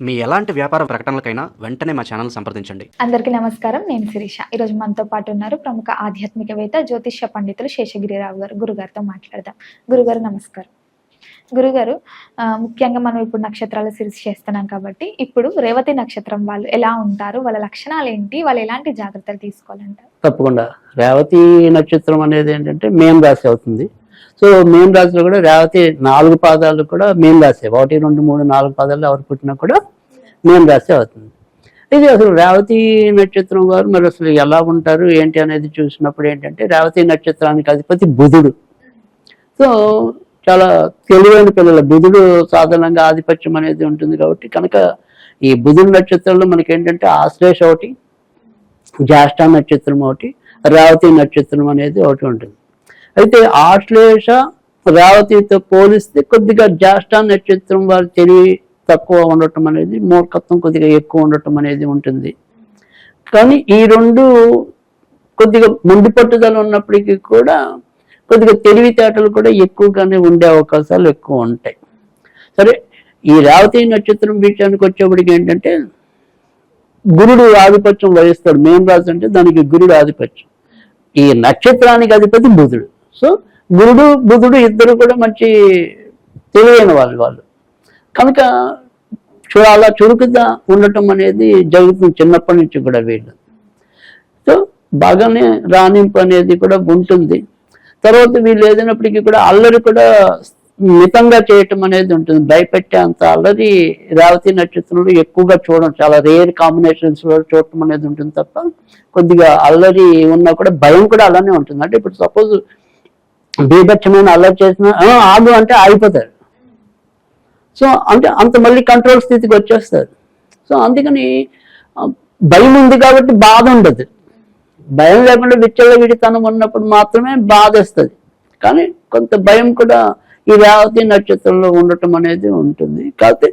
మీ ఎలాంటి వ్యాపార ప్రకటనలకైనా వెంటనే మా ఛానల్ సంప్రదించండి. అందరికీ నమస్కారం నేను శిరీష. ఈరోజు మనతో పాటు ఉన్నారు ప్రముఖ ఆధ్యాత్మికవేత్త జ్యోతిష్య పండితులు శేషగిరిరావు గారు. గురుగారితో మాట్లాడదాం. గురుగారు నమస్కారం. గురుగారు ఆ, ముఖ్యంగా మనం ఇప్పుడు నక్షత్రాల సిరీస్ చేస్తున్నాం కాబట్టి ఇప్పుడు రేవతి నక్షత్రం వాళ్ళు ఎలా ఉంటారు వాళ్ళ లక్షణాలు ఏంటి వాళ్ళు ఎలాంటి జాగ్రత్తలు తీసుకోవాలంటారు? తప్పకుండా. రేవతి నక్షత్రం అనేది ఏంటంటే మేన్ రాశి అవుతుంది. సో మేము రాశిలో కూడా రేవతి నాలుగు పాదాలు కూడా మేన్ రాసేవి. ఒకటి రెండు మూడు నాలుగు పాదాలు ఎవరు పుట్టినా కూడా మేము రాసే అవుతుంది. ఇది అసలు రేవతి నక్షత్రం వారు మరి అసలు ఎలా ఉంటారు ఏంటి అనేది చూసినప్పుడు ఏంటంటే రేవతి నక్షత్రానికి అధిపతి బుధుడు. సో చాలా తెలివైన పిల్లలు. బుధుడు సాధారణంగా ఆధిపత్యం అనేది ఉంటుంది కాబట్టి కనుక ఈ బుధుడు నక్షత్రంలో మనకి ఏంటంటే ఆశ్లేష ఒకటి జ్యేష్ఠ నక్షత్రం ఒకటి రేవతి నక్షత్రం అనేది ఒకటి ఉంటుంది. అయితే ఆశ్లేష రేవతితో పోలిస్తే కొద్దిగా జ్యేష్ఠ నక్షత్రం వారి తెలివి తక్కువ ఉండటం అనేది మూర్ఖత్వం కొద్దిగా ఎక్కువ ఉండటం అనేది ఉంటుంది. కానీ ఈ రెండు కొద్దిగా మొండి పట్టుదల ఉన్నప్పటికీ కూడా కొద్దిగా తెలివితేటలు కూడా ఎక్కువగానే ఉండే అవకాశాలు ఎక్కువ ఉంటాయి. సరే ఈ రేవతి నక్షత్రం విషయానికి వచ్చేప్పటికి ఏంటంటే గురుడు ఆధిపత్యం వహిస్తాడు. మేము రాజు అంటే దానికి గురుడు ఆధిపత్యం. ఈ నక్షత్రానికి అధిపతి బుధుడు. సో గురుడు బుధుడు ఇద్దరు కూడా మంచి తెలివైన వాళ్ళు వాళ్ళు. కనుక చాలా అలా చురుకుగా ఉండటం అనేది జరుగుతుంది చిన్నప్పటి నుంచి కూడా వీళ్ళు. సో బాగానే రాణింపు అనేది కూడా ఉంటుంది. తర్వాత వీళ్ళు ఏదైనప్పటికీ కూడా అల్లరి కూడా మితంగా చేయటం అనేది ఉంటుంది. భయపెట్టే అంత అల్లరి రేవతి నక్షత్రంలో ఎక్కువగా చూడడం చాలా రేర్ కాంబినేషన్స్లో చూడటం అనేది ఉంటుంది తప్ప కొద్దిగా అల్లరి ఉన్నా కూడా భయం కూడా అలానే ఉంటుంది. అంటే ఇప్పుడు సపోజ్ బీభత్సమైన అల్లరి చేసిన ఆగు అంటే ఆగిపోతారు సో అంటే అంత మళ్ళీ కంట్రోల్ స్థితికి వచ్చేస్తారు సో అందుకని భయం ఉంది కాబట్టి బాధ ఉండదు. భయం లేకుండా విచ్చల విడితనం ఉన్నప్పుడు మాత్రమే బాధ వస్తుంది. కానీ కొంత భయం కూడా ఈ రావతి నక్షత్రంలో ఉండటం అనేది ఉంటుంది. కాకపోతే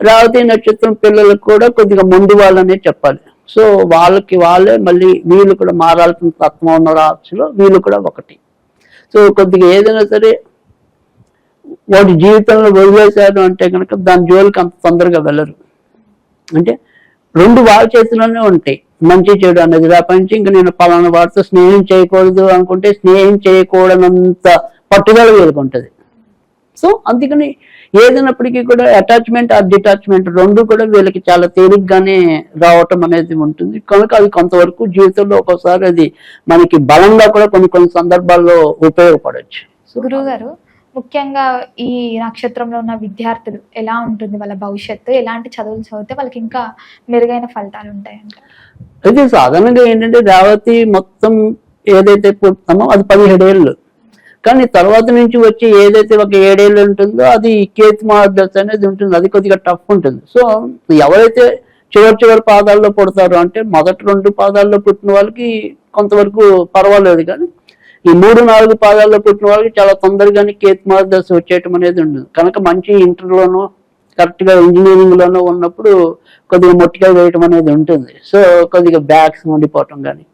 రావతి నక్షత్రం పిల్లలకు కూడా కొద్దిగా ముందు వాళ్ళనే చెప్పాలి. సో వాళ్ళకి వాళ్ళే మళ్ళీ వీళ్ళు కూడా మారాల్సిన తత్వం ఉన్న రాశిలో వీళ్ళు కూడా ఒకటి. సో కొద్దిగా ఏదైనా సరే వాటి జీవితంలో వదిలేశారు అంటే కనుక దాని జోలికి అంత తొందరగా వెళ్ళరు. అంటే రెండు వాళ్ళ చేతిలోనే ఉంటాయి. మంచి చెడు అనేది రేపటి నుంచి ఇంకా నేను పలానా వాడితో స్నేహం చేయకూడదు అనుకుంటే స్నేహం చేయకూడనంత పట్టుదల వీళ్ళకి సో అందుకని ఏదైనప్పటికీ కూడా అటాచ్మెంట్ ఆర్ డిటాచ్మెంట్ రెండు కూడా వీళ్ళకి చాలా తేలిగ్గానే రావటం అనేది ఉంటుంది. కనుక అది కొంతవరకు జీవితంలో ఒక్కోసారి అది మనకి బలంగా కూడా కొన్ని కొన్ని సందర్భాల్లో ఉపయోగపడవచ్చు గురువు గారు ముఖ్యంగా ఈ నక్షత్రంలో ఉన్న విద్యార్థులు ఎలా ఉంటుంది? వాళ్ళ భవిష్యత్తు ఎలాంటి చదువులు చదివితే వాళ్ళకి ఇంకా మెరుగైన ఫలితాలు ఉంటాయంట? అయితే సాధారణంగా ఏంటంటే రేవతి మొత్తం ఏదైతే పుట్టామో అది పదిహేడు ఏళ్ళు. కానీ తర్వాత నుంచి వచ్చి ఏదైతే ఒక ఏడేళ్ళు ఉంటుందో అది కేతు మహాదశ అనేది ఉంటుంది. అది కొద్దిగా టఫ్ ఉంటుంది. సో ఎవరైతే చివరి చివరి పాదాల్లో పుడతారో అంటే మొదటి రెండు పాదాల్లో పుట్టిన వాళ్ళకి కొంతవరకు పర్వాలేదు కానీ ఈ మూడు నాలుగు పాదాల్లో పుట్టిన వాళ్ళకి చాలా తొందరగానే కేతు మహాదశ వచ్చేయటం అనేది ఉంటుంది. కనుక మంచి ఇంటర్లోనో కరెక్ట్గా ఇంజనీరింగ్లోనూ ఉన్నప్పుడు కొద్దిగా మొట్టిగా వేయటం అనేది ఉంటుంది. సో కొద్దిగా బ్యాగ్స్ ఉండిపోవటం కానీ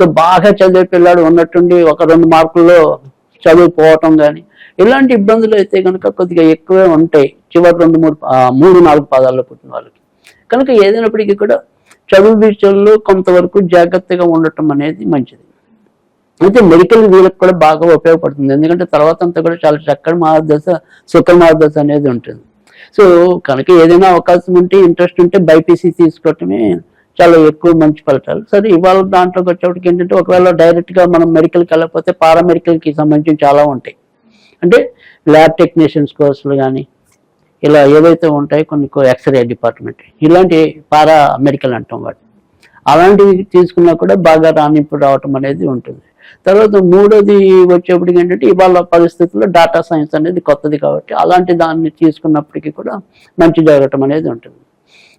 సో బాగా చదివే పిల్లాడు ఉన్నట్టుండి ఒక రెండు మార్కుల్లో చదువుకోవటం కానీ ఇలాంటి ఇబ్బందులు అయితే కనుక కొద్దిగా ఎక్కువే ఉంటాయి. చివరి రెండు మూడు మూడు నాలుగు పాదాల్లో పుట్టిన వాళ్ళకి. కనుక ఏదైనప్పటికీ కూడా చదువు విషయంలో కొంతవరకు జాగ్రత్తగా ఉండటం అనేది మంచిది. అయితే మెడికల్ వీళ్ళకి కూడా బాగా ఉపయోగపడుతుంది. ఎందుకంటే తర్వాత అంతా కూడా చాలా చక్కని మార్గదర్శ సుఖ మార్గదర్శ అనేది ఉంటుంది. సో కనుక ఏదైనా అవకాశం ఉంటే ఇంట్రెస్ట్ ఉంటే బైపీసీ తీసుకోవటమే చాలా ఎక్కువ మంచి ఫలితాలు. సరే ఇవాళ దాంట్లోకి వచ్చేప్పటికి ఏంటంటే ఒకవేళ డైరెక్ట్గా మనం మెడికల్కి వెళ్ళకపోతే పారామెడికల్కి సంబంధించి చాలా ఉంటాయి. అంటే ల్యాబ్ టెక్నీషియన్స్ కోర్సులు కానీ ఇలా ఏవైతే ఉంటాయో కొన్ని ఎక్స్రే డిపార్ట్మెంట్ ఇలాంటి పారా మెడికల్ అంటాం వాటి అలాంటివి తీసుకున్నా కూడా బాగా రాణింపు రావటం అనేది ఉంటుంది. తర్వాత మూడోది వచ్చేప్పటికి ఏంటంటే ఇవాళ పరిస్థితుల్లో డేటా సైన్స్ అనేది కొత్తది కాబట్టి అలాంటి దాన్ని తీసుకున్నప్పటికీ కూడా మంచి జరగటం అనేది ఉంటుంది.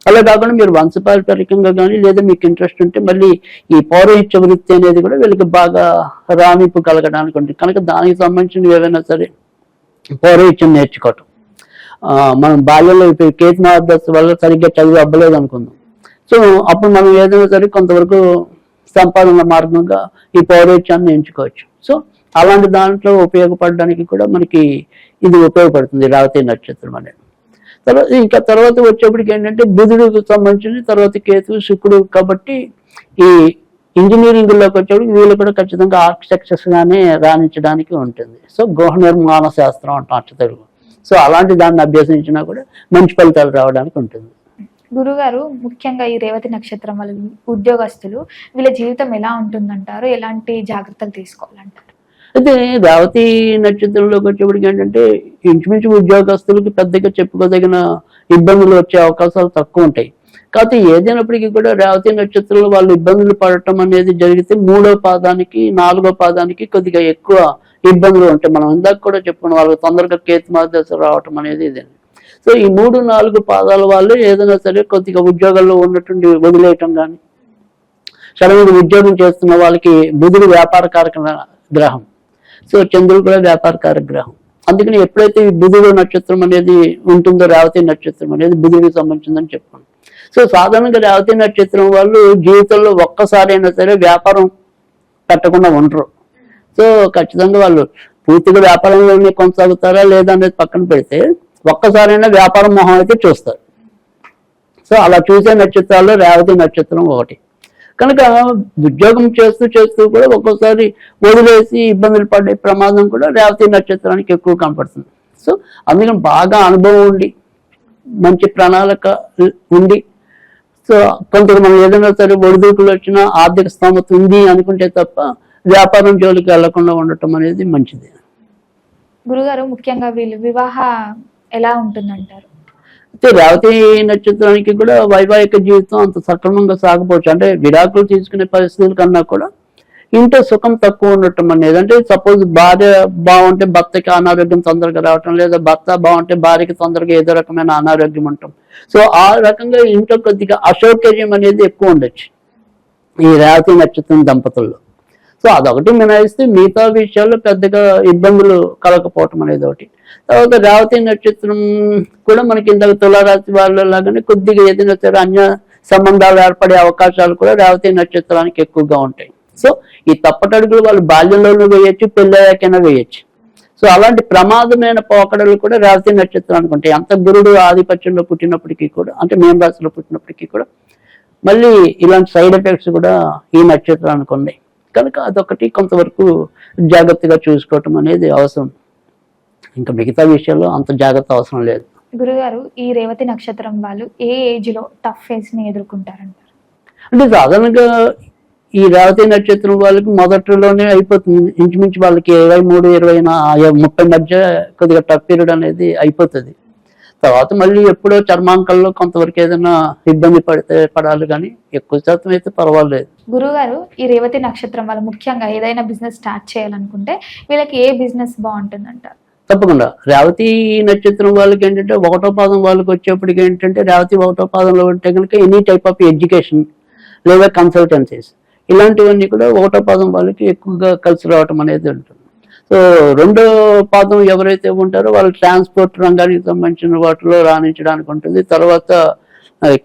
అలా కాకుండా మీరు వంశపారపరికంగా కానీ లేదా మీకు ఇంట్రెస్ట్ ఉంటే మళ్ళీ ఈ పౌరహిత్య వృత్తి అనేది కూడా వీళ్ళకి బాగా రాణింపు కలగడానికి ఉంటుంది. కనుక దానికి సంబంధించిన ఏవైనా సరే పౌరహిత్యం నేర్చుకోవటం. మనం బాల్యంలో ఇప్పుడు కేతు వల్ల సరిగ్గా చదివి అవ్వలేదు అనుకుందాం. సో అప్పుడు మనం ఏదైనా సరే కొంతవరకు సంపాదన మార్గంగా ఈ పౌరహిత్యాన్ని ఎంచుకోవచ్చు. సో అలాంటి దాంట్లో ఉపయోగపడడానికి కూడా మనకి ఇది ఉపయోగపడుతుంది రావతి నక్షత్రం అనేది. తర్వాత ఇంకా తర్వాత వచ్చేప్పటికి ఏంటంటే బుధుడికి సంబంధించిన తర్వాత కేతు శుక్రుడు కాబట్టి ఈ ఇంజనీరింగ్లోకి వచ్చేప్పటికి వీళ్ళు కూడా ఖచ్చితంగా ఆర్కిటెక్చర్స్ గానే రాణించడానికి ఉంటుంది. సో గృహ నిర్మాణ శాస్త్రం అంటాం అచ్చ తెలుగు. సో అలాంటి దాన్ని అభ్యసించినా కూడా మంచి ఫలితాలు రావడానికి ఉంటుంది. గురుగారు ముఖ్యంగా ఈ రేవతి నక్షత్రం వల్ల ఉద్యోగస్తులు వీళ్ళ జీవితం ఎలా ఉంటుందంటారు? ఎలాంటి జాగ్రత్తలు తీసుకోవాలంటారు? అయితే రేవతి నక్షత్రంలోకి వచ్చేప్పటికి ఏంటంటే ఇంచుమించు ఉద్యోగస్తులకి పెద్దగా చెప్పుకోదగిన ఇబ్బందులు వచ్చే అవకాశాలు తక్కువ ఉంటాయి. కాకపోతే ఏదైనప్పటికీ కూడా రేవతి నక్షత్రంలో వాళ్ళు ఇబ్బందులు పడటం అనేది జరిగితే మూడో పాదానికి నాలుగో పాదానికి కొద్దిగా ఎక్కువ ఇబ్బందులు ఉంటాయి. మనం ఇందాక కూడా చెప్పుకున్నాం వాళ్ళకి తొందరగా కేతు మార్గదర్శనం రావటం అనేది ఇదే. సో ఈ మూడు నాలుగు పాదాల వాళ్ళు ఏదైనా సరే కొద్దిగా ఉద్యోగాల్లో ఉన్నటువంటి వదిలేయటం కానీ సడన్గా ఉద్యోగం చేస్తున్న వాళ్ళకి బుధుడు వ్యాపారకారక గ్రహం. సో చంద్రుడు కూడా వ్యాపారకార గ్రహం అందుకని ఎప్పుడైతే ఈ బుధుడు నక్షత్రం అనేది ఉంటుందో రేవతి నక్షత్రం అనేది బుధుడికి సంబంధించిందని చెప్పాను సో సాధారణంగా రేవతి నక్షత్రం వాళ్ళు జీవితంలో ఒక్కసారైనా సరే వ్యాపారం పెట్టకుండా ఉండరు. సో ఖచ్చితంగా వాళ్ళు పూర్తిగా వ్యాపారంలోనే కొనసాగుతారా లేదా అనేది పక్కన పెడితే ఒక్కసారైనా వ్యాపారం మొహం అయితే చూస్తారు. సో అలా చూసే నక్షత్రాల్లో రేవతి నక్షత్రం ఒకటి. కనుక ఉద్యోగం చేస్తూ చేస్తూ కూడా ఒక్కోసారి వదిలేసి ఇబ్బందులు పడే ప్రమాదం కూడా రేవతి నక్షత్రానికి ఎక్కువ కనపడుతుంది. సో అందుకని బాగా అనుభవం ఉండి మంచి ప్రణాళిక ఉండి సో కొంత మనం ఏదైనా సరే ఒడిదుడుకులు వచ్చినా ఆర్థిక స్థోమత ఉంది అనుకుంటే తప్ప వ్యాపారం జోలికి వెళ్ళకుండా ఉండటం అనేది మంచిది. గురుగారు ముఖ్యంగా వీళ్ళు వివాహ ఎలా ఉంటుందంటారు? అయితే రేవతి నక్షత్రానికి కూడా వైవాహిక జీవితం అంత సక్రమంగా సాగపోవచ్చు. అంటే విడాకులు తీసుకునే పరిస్థితుల కన్నా కూడా ఇంట్లో సుఖం తక్కువ ఉండటం అనేది అంటే సపోజ్ భార్య బాగుంటే భర్తకి అనారోగ్యం తొందరగా రావటం లేదా భర్త బాగుంటే భార్యకి తొందరగా ఏదో రకమైన అనారోగ్యం ఉండటం. సో ఆ రకంగా ఇంట్లో కొద్దిగా అసౌకర్యం అనేది ఎక్కువ ఉండొచ్చు ఈ రేవతి నక్షత్రం దంపతుల్లో. సో అదొకటి మినహాయిస్తే మిగతా విషయాల్లో పెద్దగా ఇబ్బందులు కలగకపోవటం అనేది ఒకటి. తర్వాత రేవతి నక్షత్రం కూడా మనకి ఇందాక తులారాశి వాళ్ళ లాగానే కొద్దిగా ఏదైనా సరే అన్య సంబంధాలు ఏర్పడే అవకాశాలు కూడా రేవతి నక్షత్రానికి ఎక్కువగా ఉంటాయి. సో ఈ తప్పటడుగులు వాళ్ళు బాల్యంలోనూ వేయచ్చు పెళ్ళయ్యాకైనా వేయచ్చు. సో అలాంటి ప్రమాదమైన పోకడలు కూడా రేవతి నక్షత్రానికి ఉంటాయి. అంత గురుడు ఆధిపత్యంలో పుట్టినప్పటికీ కూడా అంటే మేం రాశిలో పుట్టినప్పటికీ కూడా మళ్ళీ ఇలాంటి సైడ్ ఎఫెక్ట్స్ కూడా ఈ నక్షత్రానికి ఉన్నాయి. కనుక అదొకటి కొంతవరకు జాగ్రత్తగా చూసుకోవటం అనేది అవసరం. ఇంకా మిగతా విషయాల్లో అంత జాగ్రత్త అవసరం లేదు. గురుగారు ఈ రేవతి నక్షత్రం వాళ్ళు ఏ ఏజ్లో టఫ్ ఫేజ్ని ఎదుర్కొంటారంటారు? అంటే సాధారణంగా ఈ రేవతి నక్షత్రం వాళ్ళకి మొదట్లోనే అయిపోతుంది. ఇంచుమించు వాళ్ళకి ఇరవై మూడు ఇరవై ముప్పై మధ్య కొద్దిగా టఫ్ పీరియడ్ అనేది అయిపోతుంది. తర్వాత మళ్ళీ ఎప్పుడో చర్మాంకంలో కొంతవరకు ఏదైనా ఇబ్బంది పడితే పడాలి కానీ ఎక్కువ శాతం అయితే పర్వాలేదు. గురుగారు ఈ రేవతి నక్షత్రం వాళ్ళు ముఖ్యంగా ఏదైనా బిజినెస్ స్టార్ట్ చేయాలనుకుంటే వీళ్ళకి ఏ బిజినెస్ బాగుంటుందంటారు తప్పకుండా. రేవతి నక్షత్రం వాళ్ళకి ఏంటంటే ఒకటో పాదం వాళ్ళకి వచ్చేప్పటికి ఏంటంటే రేవతి ఒకటో పాదంలో ఉంటే కనుక ఎనీ టైప్ ఆఫ్ ఎడ్యుకేషన్ లేదా కన్సల్టెన్సీస్ ఇలాంటివన్నీ కూడా ఒకటో పాదం వాళ్ళకి ఎక్కువగా కలిసి రావటం అనేది ఉంటుంది. రెండో పాదం ఎవరైతే ఉంటారో వాళ్ళు ట్రాన్స్పోర్ట్ రంగానికి సంబంధించిన వాటిలో రాణించడానికి ఉంటుంది. తర్వాత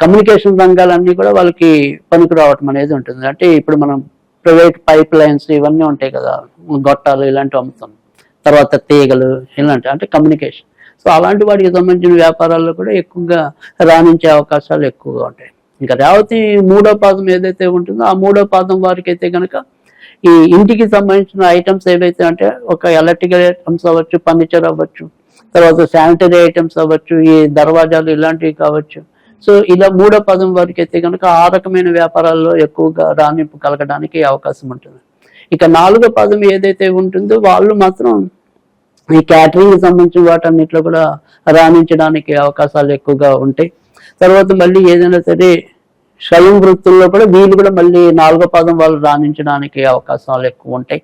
కమ్యూనికేషన్ రంగాలన్నీ కూడా వాళ్ళకి పనికి రావటం అనేది ఉంటుంది. అంటే ఇప్పుడు మనం ప్రైవేట్ పైప్ లైన్స్ ఇవన్నీ ఉంటాయి కదా గొట్టాలు ఇలాంటివి అమ్ముతాం. తర్వాత తీగలు ఇలాంటివి అంటే కమ్యూనికేషన్. సో అలాంటి వాటికి సంబంధించిన వ్యాపారాల్లో కూడా ఎక్కువగా రాణించే అవకాశాలు ఎక్కువగా ఉంటాయి. ఇంకా రేవతి మూడో పాదం ఏదైతే ఉంటుందో ఆ మూడో పాదం వారికి అయితే కనుక ఈ ఇంటికి సంబంధించిన ఐటమ్స్ ఏవైతే అంటే ఒక ఎలక్ట్రికల్ ఐటమ్స్ అవ్వచ్చు ఫర్నిచర్ అవ్వచ్చు తర్వాత శానిటరీ ఐటమ్స్ అవ్వచ్చు ఈ దర్వాజాలు ఇలాంటివి కావచ్చు. సో ఇలా మూడో పదం వారికి అయితే కనుక ఆ రకమైన వ్యాపారాల్లో ఎక్కువగా రాణింపు కలగడానికి అవకాశం ఉంటుంది. ఇక నాలుగో పదం ఏదైతే ఉంటుందో వాళ్ళు మాత్రం ఈ క్యాటరింగ్ సంబంధించిన వాటన్నిటిలో కూడా రాణించడానికి అవకాశాలు ఎక్కువగా ఉంటాయి. తర్వాత మళ్ళీ ఏదైనా సరే స్వయం వృత్తుల్లో కూడా వీళ్ళు కూడా మళ్ళీ నాలుగో పదం వాళ్ళు రాణించడానికి అవకాశాలు ఎక్కువ ఉంటాయి.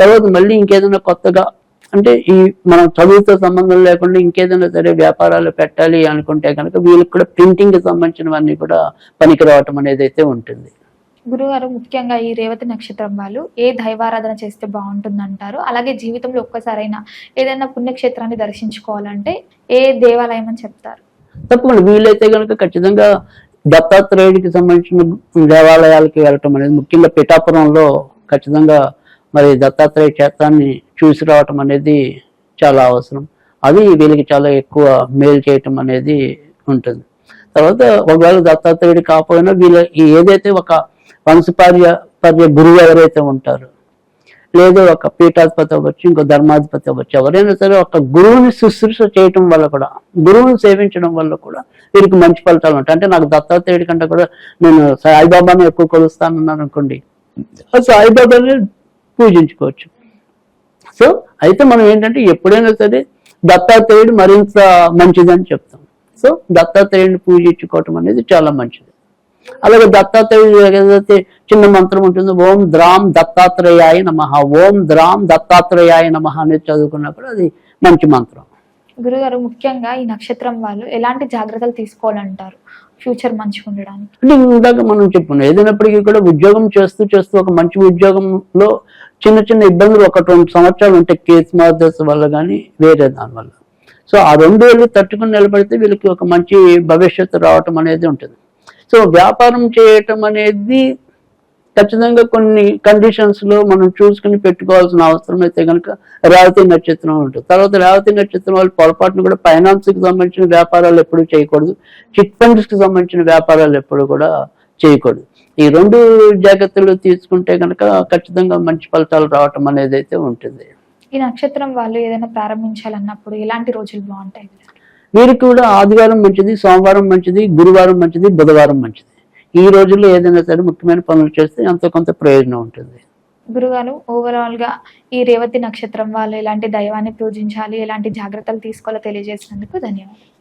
తర్వాత మళ్ళీ ఇంకేదైనా కొత్తగా అంటే ఈ మనం చదువుతో సంబంధం లేకుండా ఇంకేదైనా సరే వ్యాపారాలు పెట్టాలి అనుకుంటే కనుక వీళ్ళకి కూడా ప్రింటింగ్ సంబంధించినవన్నీ కూడా పనికి రావటం అనేది అయితే ఉంటుంది. గురుగారు ముఖ్యంగా ఈ రేవతి నక్షత్రం వాళ్ళు ఏ దైవారాధన చేస్తే బాగుంటుందంటారు? అలాగే జీవితంలో ఒక్కసారైనా ఏదైనా పుణ్యక్షేత్రాన్ని దర్శించుకోవాలంటే ఏ దేవాలయం అని చెప్తారు? తప్పకుండా వీలైతే కనుక ఖచ్చితంగా దత్తాత్రేయుడికి సంబంధించిన దేవాలయాలకి వెళ్ళటం అనేది ముఖ్యంగా పిఠాపురంలో ఖచ్చితంగా మరి దత్తాత్రేయ క్షేత్రాన్ని చూసి రావటం అనేది చాలా అవసరం. అది వీళ్ళకి చాలా ఎక్కువ మేలు చేయటం అనేది ఉంటుంది. తర్వాత ఒకవేళ దత్తాత్రేయుడు కాకపోయినా వీళ్ళ ఏదైతే ఒక వంశపార్య పర్య గురువు ఎవరైతే ఉంటారో లేదు ఒక పీఠాధిపతి అవ్వచ్చు ఇంకో ధర్మాధిపతి అవ్వచ్చు. ఎవరైనా సరే ఒక గురువుని శుశ్రూష చేయటం వల్ల కూడా గురువుని సేవించడం వల్ల కూడా వీరికి మంచి ఫలితాలు ఉంటాయి. అంటే నాకు దత్తాత్రేయుడి కంటే కూడా నేను సాయిబాబాను ఎక్కువ కొలుస్తానన్నాను అనుకోండి. సాయిబాబాని పూజించుకోవచ్చు. సో అయితే మనం ఏంటంటే ఎప్పుడైనా సరే దత్తాత్రేయుడు మరింత మంచిదని చెప్తాం. సో దత్తాత్రేయుడిని పూజించుకోవటం అనేది చాలా మంచిది. అలాగే దత్తాత్రేయుడు చిన్న మంత్రం ఉంటుందో. ఓం ద్రాం దత్తాత్రేయాయ నమ. ఓం ద్రాం దత్తాత్రేయాయ నమ అనేది చదువుకున్నప్పుడు అది మంచి మంత్రం. గురుగారు ముఖ్యంగా ఈ నక్షత్రం వాళ్ళు ఎలాంటి జాగ్రత్తలు తీసుకోవాలంటారు? ఫ్యూచర్ మంచిగా ఉండడానికి. అంటే ఇందాక మనం చెప్పుకున్నాం ఏదైనప్పటికీ కూడా ఉద్యోగం చేస్తూ చేస్తూ ఒక మంచి ఉద్యోగంలో చిన్న చిన్న ఇబ్బందులు ఒక రెండు సంవత్సరాలు ఉంటే కేసు మార్దశ వల్ల కానీ వేరే దాని వల్ల. సో ఆ రెండు వేలు తట్టుకుని నిలబడితే వీళ్ళకి ఒక మంచి భవిష్యత్తు రావటం అనేది ఉంటుంది. సో వ్యాపారం చేయటం అనేది ఖచ్చితంగా కొన్ని కండిషన్స్లో మనం చూసుకుని పెట్టుకోవాల్సిన అవసరం అయితే కనుక రేవతి నక్షత్రం ఉంటుంది. తర్వాత రేవతి నక్షత్రం వాళ్ళు పొరపాటును కూడా ఫైనాన్స్కి సంబంధించిన వ్యాపారాలు ఎప్పుడు చేయకూడదు. చిట్ ఫండ్స్కి సంబంధించిన వ్యాపారాలు ఎప్పుడు కూడా చేయకూడదు. ఈ రెండు జాగ్రత్తలు తీసుకుంటే కనుక ఖచ్చితంగా మంచి ఫలితాలు రావటం అనేది అయితే ఉంటుంది. ఈ నక్షత్రం వాళ్ళు ఏదైనా ప్రారంభించాలన్నప్పుడు ఎలాంటి రోజులు బాగుంటాయి? వీరికి కూడా ఆదివారం మంచిది సోమవారం మంచిది గురువారం మంచిది బుధవారం మంచిది. ఈ రోజుల్లో ఏదైనా సరే ముఖ్యమైన పనులు చేస్తే ఎంతో కొంత ప్రయోజనం ఉంటుంది. గురుగారు ఓవరాల్గా ఈ రేవతి నక్షత్రం వాళ్ళు ఎలాంటి దైవాన్ని పూజించాలి ఎలాంటి జాగ్రత్తలు తీసుకోవాలో తెలియజేసినందుకు ధన్యవాదాలు.